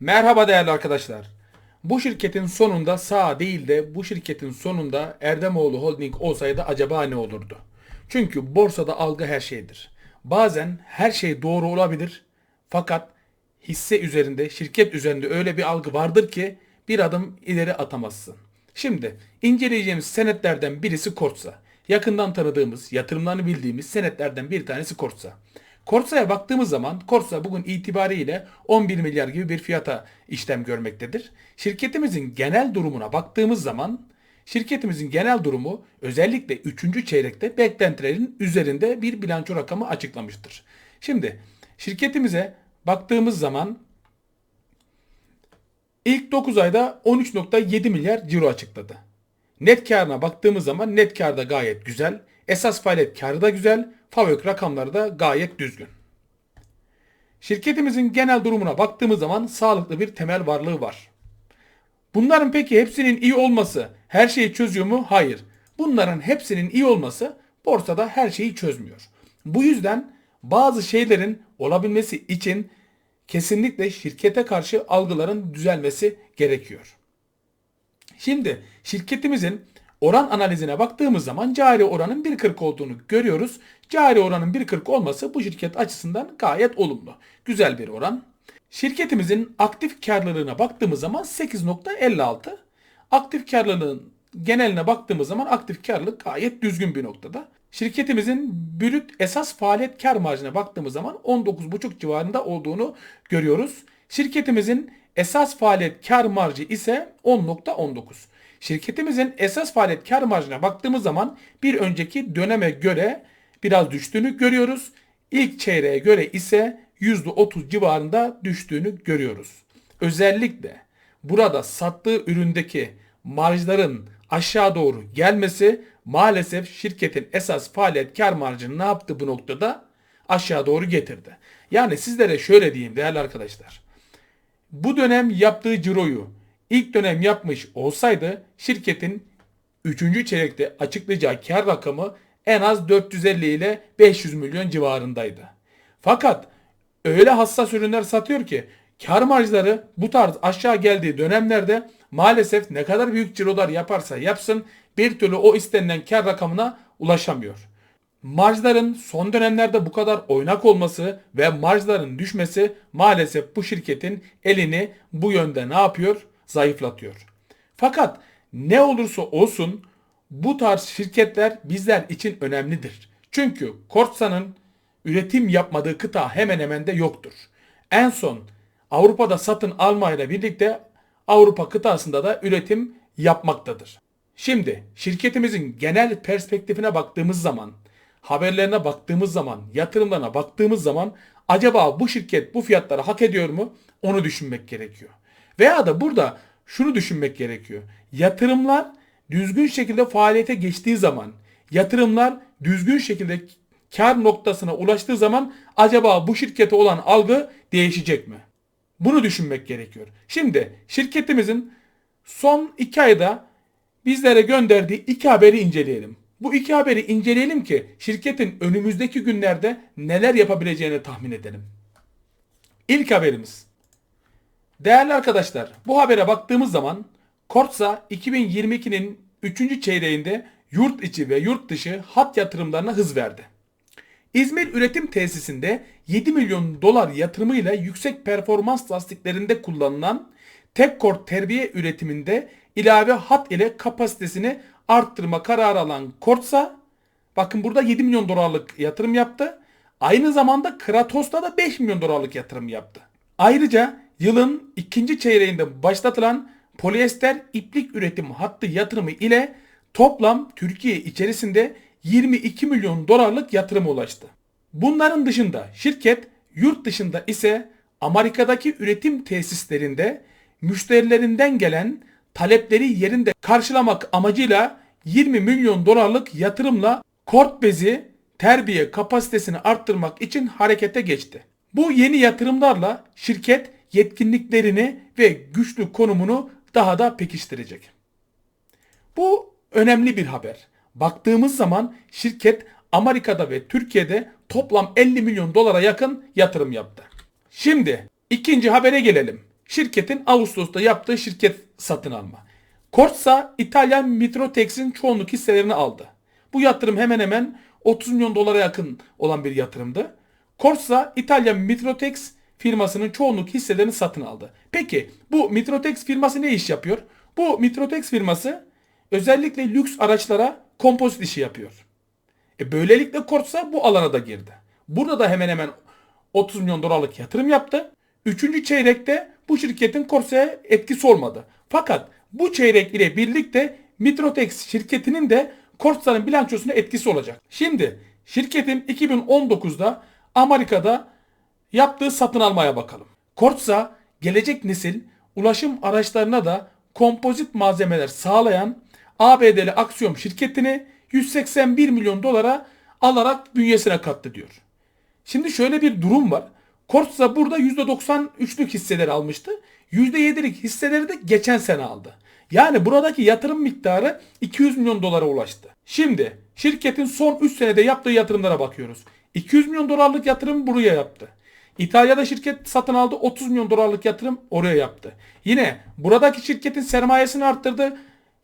Merhaba değerli arkadaşlar. Bu şirketin sonunda sağ değil de bu şirketin sonunda Erdemoğlu Holding olsaydı acaba ne olurdu? Çünkü borsada algı her şeydir. Bazen her şey doğru olabilir fakat hisse üzerinde, şirket üzerinde öyle bir algı vardır ki bir adım ileri atamazsın. Şimdi inceleyeceğimiz senetlerden birisi Kortsa. Yakından tanıdığımız, yatırımlarını bildiğimiz senetlerden bir tanesi Kortsa. Korsa'ya baktığımız zaman Korsa bugün itibariyle 11 milyar gibi bir fiyata işlem görmektedir. Şirketimizin genel durumuna baktığımız zaman şirketimizin genel durumu özellikle 3. çeyrekte beklentilerin üzerinde bir bilanço rakamı açıklamıştır. Şimdi şirketimize baktığımız zaman ilk 9 ayda 13.7 milyar ciro açıkladı. Net karına baktığımız zaman net kar da gayet güzel. Esas faaliyet karı da güzel. FAVÖK rakamları da gayet düzgün. Şirketimizin genel durumuna baktığımız zaman sağlıklı bir temel varlığı var. Bunların peki hepsinin iyi olması her şeyi çözüyor mu? Hayır. Bunların hepsinin iyi olması borsada her şeyi çözmüyor. Bu yüzden bazı şeylerin olabilmesi için kesinlikle şirkete karşı algıların düzelmesi gerekiyor. Şimdi şirketimizin oran analizine baktığımız zaman cari oranın 1.40 olduğunu görüyoruz. Cari oranın 1.40 olması bu şirket açısından gayet olumlu. Güzel bir oran. Şirketimizin aktif karlılığına baktığımız zaman 8.56. Aktif karlılığın geneline baktığımız zaman aktif karlılık gayet düzgün bir noktada. Şirketimizin brüt esas faaliyet kar marjına baktığımız zaman 19.5 civarında olduğunu görüyoruz. Şirketimizin esas faaliyet kar marjı ise 10.19. Şirketimizin esas faaliyet kar marjına baktığımız zaman bir önceki döneme göre biraz düştüğünü görüyoruz. İlk çeyreğe göre ise %30 civarında düştüğünü görüyoruz. Özellikle burada sattığı üründeki marjların aşağı doğru gelmesi maalesef şirketin esas faaliyet kar marjını ne yaptı bu noktada? Aşağı doğru getirdi. Yani sizlere şöyle diyeyim değerli arkadaşlar. Bu dönem yaptığı ciroyu ilk dönem yapmış olsaydı şirketin 3. çeyrekte açıklayacağı kar rakamı en az 450 ile 500 milyon civarındaydı. Fakat öyle hassas ürünler satıyor ki kar marjları bu tarz aşağı geldiği dönemlerde maalesef ne kadar büyük cirolar yaparsa yapsın bir türlü o istenilen kar rakamına ulaşamıyor. Marjların son dönemlerde bu kadar oynak olması ve marjların düşmesi maalesef bu şirketin elini bu yönde ne yapıyor? Zayıflatıyor. Fakat ne olursa olsun bu tarz şirketler bizler için önemlidir. Çünkü Kortsa'nın üretim yapmadığı kıta hemen hemen de yoktur. En son Avrupa'da satın almayla birlikte Avrupa kıtasında da üretim yapmaktadır. Şimdi şirketimizin genel perspektifine baktığımız zaman, haberlerine baktığımız zaman, yatırımlarına baktığımız zaman acaba bu şirket bu fiyatları hak ediyor mu? Onu düşünmek gerekiyor. Veya da burada şunu düşünmek gerekiyor. Yatırımlar düzgün şekilde faaliyete geçtiği zaman, yatırımlar düzgün şekilde kar noktasına ulaştığı zaman acaba bu şirkete olan algı değişecek mi? Bunu düşünmek gerekiyor. Şimdi şirketimizin son iki ayda bizlere gönderdiği iki haberi inceleyelim. Bu iki haberi inceleyelim ki şirketin önümüzdeki günlerde neler yapabileceğini tahmin edelim. İlk haberimiz. Değerli arkadaşlar bu habere baktığımız zaman Kortsa 2022'nin 3. çeyreğinde yurt içi ve yurt dışı hat yatırımlarına hız verdi. İzmir Üretim Tesisinde 7 milyon dolar yatırımıyla yüksek performans lastiklerinde kullanılan tek kort terbiye üretiminde ilave hat ile kapasitesini arttırma kararı alan Kortsa bakın burada 7 milyon dolarlık yatırım yaptı. Aynı zamanda Kratos'ta da 5 milyon dolarlık yatırım yaptı. Ayrıca yılın ikinci çeyreğinde başlatılan polyester iplik üretim hattı yatırımı ile toplam Türkiye içerisinde 22 milyon dolarlık yatırım ulaştı. Bunların dışında şirket yurt dışında ise Amerika'daki üretim tesislerinde müşterilerinden gelen talepleri yerinde karşılamak amacıyla 20 milyon dolarlık yatırımla kort bezi terbiye kapasitesini arttırmak için harekete geçti. Bu yeni yatırımlarla şirket yetkinliklerini ve güçlü konumunu daha da pekiştirecek. Bu önemli bir haber. Baktığımız zaman şirket Amerika'da ve Türkiye'de toplam 50 milyon dolara yakın yatırım yaptı. Şimdi ikinci habere gelelim. şirketin Ağustos'ta yaptığı şirket satın alma. Korsa İtalyan Mitrotex'in çoğunluk hisselerini aldı. Bu yatırım hemen hemen 30 milyon dolara yakın olan bir yatırımdı. Corsa İtalyan Mitrotex firmasının çoğunluk hisselerini satın aldı. Peki bu Mitrotex firması ne iş yapıyor? Bu Mitrotex firması özellikle lüks araçlara kompozit işi yapıyor. E böylelikle Corsa bu alana da girdi. Burada da hemen hemen 30 milyon dolarlık yatırım yaptı. Üçüncü çeyrekte bu şirketin Corsa'ya etkisi olmadı. Fakat bu çeyrek ile birlikte Mitrotex şirketinin de Corsa'nın bilançosuna etkisi olacak. Şimdi şirketin 2019'da Amerika'da yaptığı satın almaya bakalım. Corsa gelecek nesil ulaşım araçlarına da kompozit malzemeler sağlayan ABD'li Aksiyon şirketini 181 milyon dolara alarak bünyesine kattı diyor. Şimdi şöyle bir durum var. Corsa burada %93'lük hisseleri almıştı. %7'lik hisseleri de geçen sene aldı. Yani buradaki yatırım miktarı 200 milyon dolara ulaştı. Şimdi şirketin son 3 senede yaptığı yatırımlara bakıyoruz. 200 milyon dolarlık yatırım buraya yaptı. İtalya'da şirket satın aldı 30 milyon dolarlık yatırım oraya yaptı. Yine buradaki şirketin sermayesini arttırdı.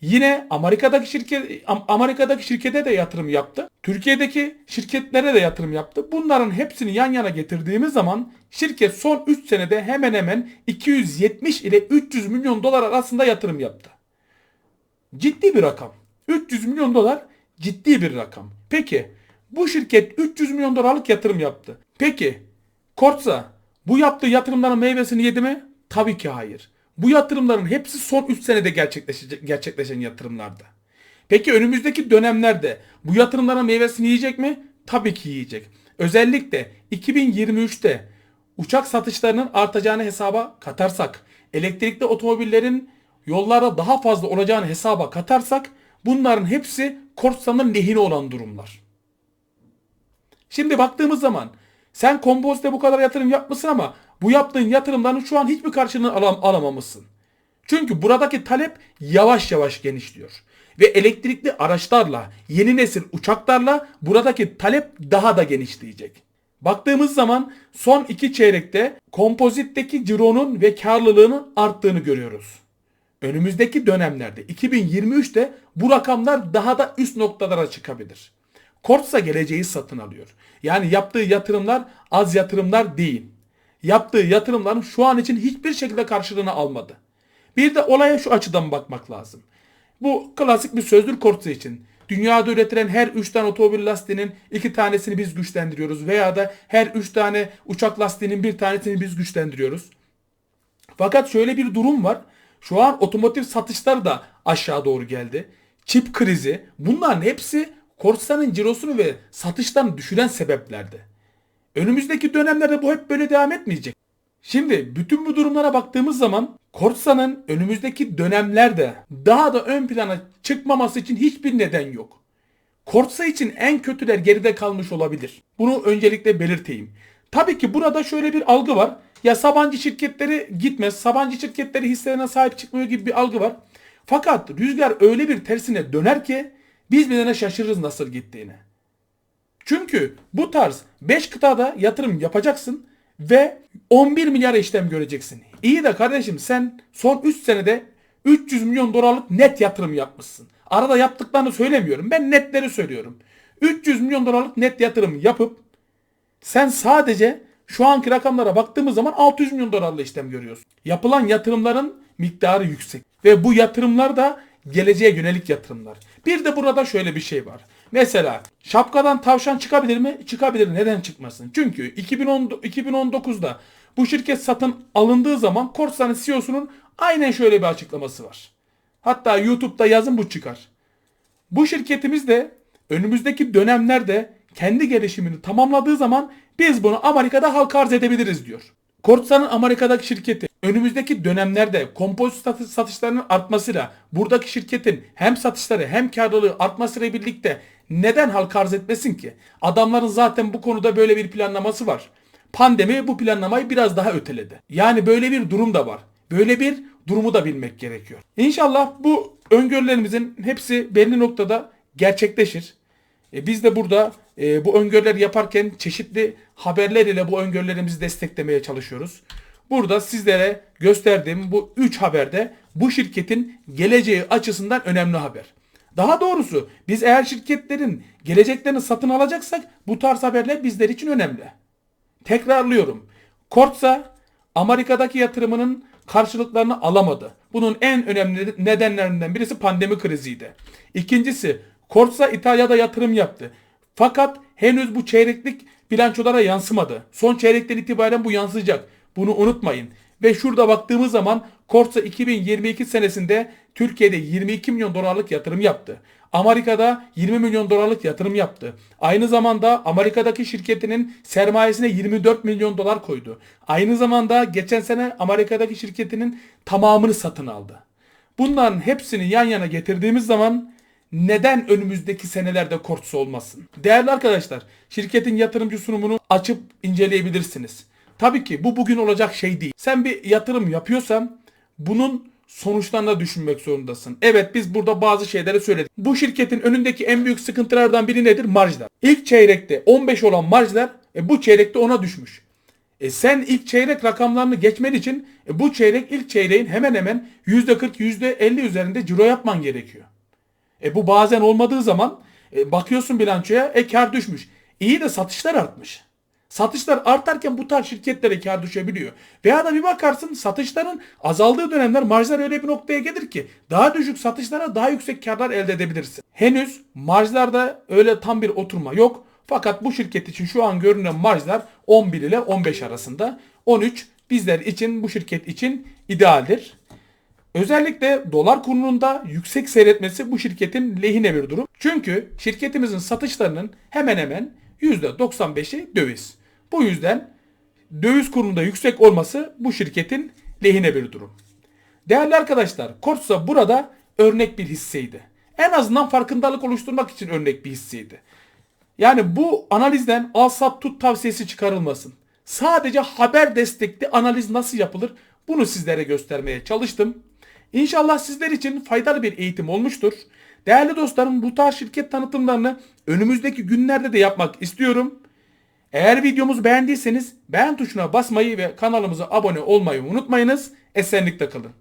Yine Amerika'daki şirket Amerika'daki şirkete de yatırım yaptı. Türkiye'deki şirketlere de yatırım yaptı. Bunların hepsini yan yana getirdiğimiz zaman şirket son 3 senede hemen hemen 270 ile 300 milyon dolar arasında yatırım yaptı. Ciddi bir rakam. 300 milyon dolar ciddi bir rakam. Peki bu şirket 300 milyon dolarlık yatırım yaptı. Peki Kortsa bu yaptığı yatırımların meyvesini yedi mi? Tabii ki hayır. Bu yatırımların hepsi son 3 senede gerçekleşecek, gerçekleşen yatırımlardı. Peki önümüzdeki dönemlerde bu yatırımların meyvesini yiyecek mi? Tabii ki yiyecek. Özellikle 2023'te uçak satışlarının artacağını hesaba katarsak, elektrikli otomobillerin yollarda daha fazla olacağını hesaba katarsak bunların hepsi Korsa'nın lehine olan durumlar. Şimdi baktığımız zaman sen kompozite bu kadar yatırım yapmışsın ama bu yaptığın yatırımların şu an hiçbir karşılığını alam alamamışsın. Çünkü buradaki talep yavaş yavaş genişliyor. Ve elektrikli araçlarla, yeni nesil uçaklarla buradaki talep daha da genişleyecek. Baktığımız zaman son iki çeyrekte kompozitteki cironun ve karlılığının arttığını görüyoruz. Önümüzdeki dönemlerde 2023'te bu rakamlar daha da üst noktalara çıkabilir. Kortsa geleceği satın alıyor. Yani yaptığı yatırımlar az yatırımlar değil. Yaptığı yatırımların şu an için hiçbir şekilde karşılığını almadı. Bir de olaya şu açıdan bakmak lazım. Bu klasik bir sözdür Kortsa için. Dünyada üretilen her 3 tane otomobil lastiğinin 2 tanesini biz güçlendiriyoruz veya da her 3 tane uçak lastiğinin bir tanesini biz güçlendiriyoruz. Fakat şöyle bir durum var. Şu an otomotiv satışları da aşağı doğru geldi. Çip krizi bunların hepsi Corsa'nın cirosunu ve satışlarını düşüren sebeplerdi. Önümüzdeki dönemlerde bu hep böyle devam etmeyecek. Şimdi bütün bu durumlara baktığımız zaman Corsa'nın önümüzdeki dönemlerde daha da ön plana çıkmaması için hiçbir neden yok. Corsa için en kötüler geride kalmış olabilir. Bunu öncelikle belirteyim. Tabii ki burada şöyle bir algı var. Ya Sabancı şirketleri gitmez, Sabancı şirketleri hisselerine sahip çıkmıyor gibi bir algı var. Fakat rüzgar öyle bir tersine döner ki biz bilene şaşırırız nasıl gittiğini. Çünkü bu tarz 5 kıtada yatırım yapacaksın ve 11 milyar işlem göreceksin. İyi de kardeşim sen son 3 senede 300 milyon dolarlık net yatırım yapmışsın. Arada yaptıklarını söylemiyorum. Ben netleri söylüyorum. 300 milyon dolarlık net yatırım yapıp sen sadece şu anki rakamlara baktığımız zaman 600 milyon dolarla işlem görüyorsun. Yapılan yatırımların miktarı yüksek. Ve bu yatırımlar da geleceğe yönelik yatırımlar. Bir de burada şöyle bir şey var. Mesela şapkadan tavşan çıkabilir mi? Çıkabilir. Neden çıkmasın? Çünkü 2010, 2019'da bu şirket satın alındığı zaman Corsa'nın CEO'sunun aynen şöyle bir açıklaması var. Hatta YouTube'da yazın bu çıkar. Bu şirketimiz de önümüzdeki dönemlerde kendi gelişimini tamamladığı zaman biz bunu Amerika'da halka arz edebiliriz diyor. Corsa'nın Amerika'daki şirketi önümüzdeki dönemlerde kompozit satışlarının artmasıyla buradaki şirketin hem satışları hem karlılığı artmasıyla birlikte neden halka arz etmesin ki? Adamların zaten bu konuda böyle bir planlaması var. Pandemi bu planlamayı biraz daha öteledi. Yani böyle bir durum da var. Böyle bir durumu da bilmek gerekiyor. İnşallah bu öngörülerimizin hepsi belli noktada gerçekleşir. E, biz de burada e, bu öngörüler yaparken çeşitli haberler ile bu öngörülerimizi desteklemeye çalışıyoruz. Burada sizlere gösterdiğim bu 3 haberde bu şirketin geleceği açısından önemli haber. Daha doğrusu biz eğer şirketlerin geleceklerini satın alacaksak bu tarz haberler bizler için önemli. Tekrarlıyorum. Kortsa Amerika'daki yatırımının karşılıklarını alamadı. Bunun en önemli nedenlerinden birisi pandemi kriziydi. İkincisi Kortsa İtalya'da yatırım yaptı. Fakat henüz bu çeyreklik bilançolara yansımadı. Son çeyrekten itibaren bu yansıyacak. Bunu unutmayın. Ve şurada baktığımız zaman Korsa 2022 senesinde Türkiye'de 22 milyon dolarlık yatırım yaptı. Amerika'da 20 milyon dolarlık yatırım yaptı. Aynı zamanda Amerika'daki şirketinin sermayesine 24 milyon dolar koydu. Aynı zamanda geçen sene Amerika'daki şirketinin tamamını satın aldı. Bunların hepsini yan yana getirdiğimiz zaman neden önümüzdeki senelerde Kortsa olmasın? Değerli arkadaşlar, şirketin yatırımcı sunumunu açıp inceleyebilirsiniz. Tabii ki bu bugün olacak şey değil. Sen bir yatırım yapıyorsan bunun sonuçlarını düşünmek zorundasın. Evet biz burada bazı şeyleri söyledik. Bu şirketin önündeki en büyük sıkıntılardan biri nedir? Marjlar. İlk çeyrekte 15 olan marjlar e, bu çeyrekte 10'a düşmüş. E sen ilk çeyrek rakamlarını geçmen için e, bu çeyrek ilk çeyreğin hemen hemen %40 %50 üzerinde ciro yapman gerekiyor. E bu bazen olmadığı zaman e, bakıyorsun bilançoya e kar düşmüş. İyi de satışlar artmış. Satışlar artarken bu tarz şirketlere kar düşebiliyor. Veya da bir bakarsın satışların azaldığı dönemler marjlar öyle bir noktaya gelir ki daha düşük satışlara daha yüksek karlar elde edebilirsin. Henüz marjlarda öyle tam bir oturma yok. Fakat bu şirket için şu an görünen marjlar 11 ile 15 arasında. 13 bizler için bu şirket için idealdir. Özellikle dolar kurunun da yüksek seyretmesi bu şirketin lehine bir durum. Çünkü şirketimizin satışlarının hemen hemen %95'i döviz. Bu yüzden döviz kurunda yüksek olması bu şirketin lehine bir durum. Değerli arkadaşlar, Korsa burada örnek bir hisseydi. En azından farkındalık oluşturmak için örnek bir hisseydi. Yani bu analizden al sat tut tavsiyesi çıkarılmasın. Sadece haber destekli analiz nasıl yapılır bunu sizlere göstermeye çalıştım. İnşallah sizler için faydalı bir eğitim olmuştur. Değerli dostlarım bu tarz şirket tanıtımlarını önümüzdeki günlerde de yapmak istiyorum. Eğer videomuzu beğendiyseniz beğen tuşuna basmayı ve kanalımıza abone olmayı unutmayınız. Esenlikle kalın.